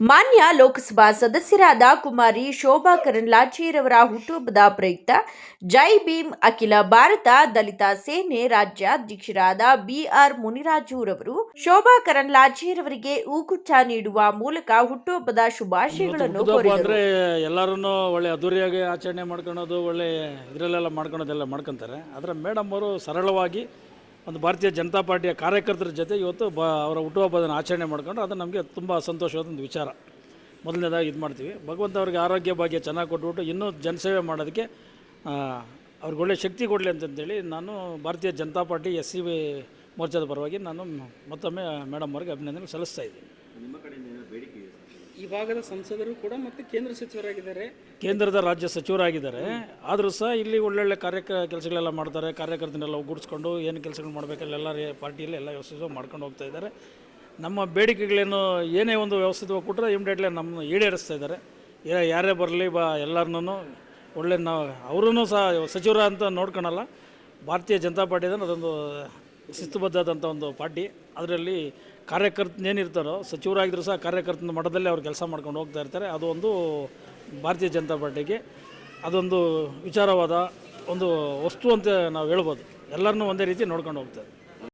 ಮಾನ್ಯ ಲೋಕಸಭಾ ಸದಸ್ಯರಾದ ಕುಮಾರಿ ಶೋಭಾ ಕರಂದ್ಲಾಜೆರವರ ಹುಟ್ಟುಹಬ್ಬದ ಪ್ರಯುಕ್ತ ಜೈ ಭೀಮ್ ಅಖಿಲ ಭಾರತ ದಲಿತ ಸೇನೆ ರಾಜ್ಯಾಧ್ಯಕ್ಷರಾದ ಬಿಆರ್ ಮುನಿರಾಜುರವರು ಶೋಭಾ ಕರಂದ್ಲಾಜೆರವರಿಗೆ ಹೂಗುಚ್ಛ ನೀಡುವ ಮೂಲಕ ಹುಟ್ಟುಹಬ್ಬದ ಶುಭಾಶಯಗಳನ್ನು ಕೋರಿದರು. ಅಂದರೆ ಎಲ್ಲರೂ ಒಳ್ಳೆ ಅದ್ದೂರಿಯಾಗಿ ಆಚರಣೆ ಮಾಡ್ಕೊಳೋದು ಒಳ್ಳೆ ಇದರಲ್ಲೆಲ್ಲ ಮಾಡ್ಕೊಳೋದೆಲ್ಲ ಮಾಡ್ಕೊತಾರೆ. ಆದರೆ ಮೇಡಮ್ ಅವರು ಸರಳವಾಗಿ ಒಂದು ಭಾರತೀಯ ಜನತಾ ಪಾರ್ಟಿಯ ಕಾರ್ಯಕರ್ತರ ಜೊತೆ ಇವತ್ತು ಬ ಅವರ ಹುಟ್ಟುಹಬ್ಬದನ್ನು ಆಚರಣೆ ಮಾಡ್ಕೊಂಡು ಅದು ನಮಗೆ ತುಂಬ ಸಂತೋಷವಾದ ಒಂದು ವಿಚಾರ. ಮೊದಲನೇದಾಗಿ ಇದು ಮಾಡ್ತೀವಿ. ಭಗವಂತ ಅವ್ರಿಗೆ ಆರೋಗ್ಯ ಭಾಗ್ಯ ಚೆನ್ನಾಗಿ ಕೊಟ್ಬಿಟ್ಟು ಇನ್ನೂ ಜನಸೇವೆ ಮಾಡೋದಕ್ಕೆ ಅವ್ರಿಗೆ ಒಳ್ಳೆ ಶಕ್ತಿ ಕೊಡಲಿ ಅಂತಂತೇಳಿ ನಾನು Bharatiya Janata party S C ಮೋರ್ಚಾದ ಪರವಾಗಿ ನಾನು ಮತ್ತೊಮ್ಮೆ ಮೇಡಮ್ ಅವ್ರಿಗೆ ಅಭಿನಂದನೆ ಸಲ್ಲಿಸ್ತಾ ಇದ್ದೀನಿ. ಈ ಭಾಗದ ಸಂಸದರು ಕೂಡ ಮತ್ತೆ ಕೇಂದ್ರ ಸಚಿವರಾಗಿದ್ದಾರೆ. ಕೇಂದ್ರದ ರಾಜ್ಯ ಸಚಿವರಾಗಿದ್ದಾರೆ. ಆದರೂ ಸಹ ಇಲ್ಲಿ ಒಳ್ಳೊಳ್ಳೆ ಕಾರ್ಯಕ, ಕೆಲಸಗಳೆಲ್ಲ ಮಾಡ್ತಾರೆ. ಕಾರ್ಯಕರ್ತನೆಲ್ಲ ಒಗ್ಗೂಡಿಸ್ಕೊಂಡು ಏನು ಕೆಲಸಗಳು ಮಾಡಬೇಕಲ್ಲ ಎಲ್ಲ ಪಾರ್ಟಿಯಲ್ಲಿ ಎಲ್ಲ ವ್ಯವಸ್ಥೆ ಮಾಡ್ಕೊಂಡು ಹೋಗ್ತಾ ಇದ್ದಾರೆ. ನಮ್ಮ ಬೇಡಿಕೆಗಳೇನು ಏನೇ ಒಂದು ವ್ಯವಸ್ಥಿತವಾಗಿ ಕೊಟ್ಟರೆ ಇಮಿಡಿಯೇಟ್ಲಿ ನಮ್ಮ ಈಡೇರಿಸ್ತಾ ಇದ್ದಾರೆ. ಯಾರೇ ಬರಲಿ ಬಾ, ಎಲ್ಲರನ್ನೂ ಒಳ್ಳೆ ನಾವು ಅವರೂ ಸಹ ಸಚಿವರ ಅಂತ ನೋಡ್ಕೊಳಲ್ಲ. ಭಾರತೀಯ ಜನತಾ ಪಾರ್ಟಿ ಅದೊಂದು ಶಿಸ್ತುಬದ್ಧವಾದಂಥ ಒಂದು ಪಾರ್ಟಿ. ಅದರಲ್ಲಿ ಕಾರ್ಯಕರ್ತನೇನಿರ್ತಾರೋ ಸಚಿವರಾಗಿದ್ದರೂ ಸಹ ಕಾರ್ಯಕರ್ತನ ಮಟ್ಟದಲ್ಲಿ ಅವ್ರು ಕೆಲಸ ಮಾಡ್ಕೊಂಡು ಹೋಗ್ತಾ ಇರ್ತಾರೆ. ಅದು ಒಂದು ಭಾರತೀಯ ಜನತಾ ಪಾರ್ಟಿಗೆ. ಅದೊಂದು ವಿಚಾರವಾದ ಒಂದು ವಸ್ತು ಅಂತ ನಾವು ಹೇಳ್ಬೋದು. ಎಲ್ಲರನ್ನೂ ಒಂದೇ ರೀತಿ ನೋಡ್ಕೊಂಡು ಹೋಗ್ತಾರೆ.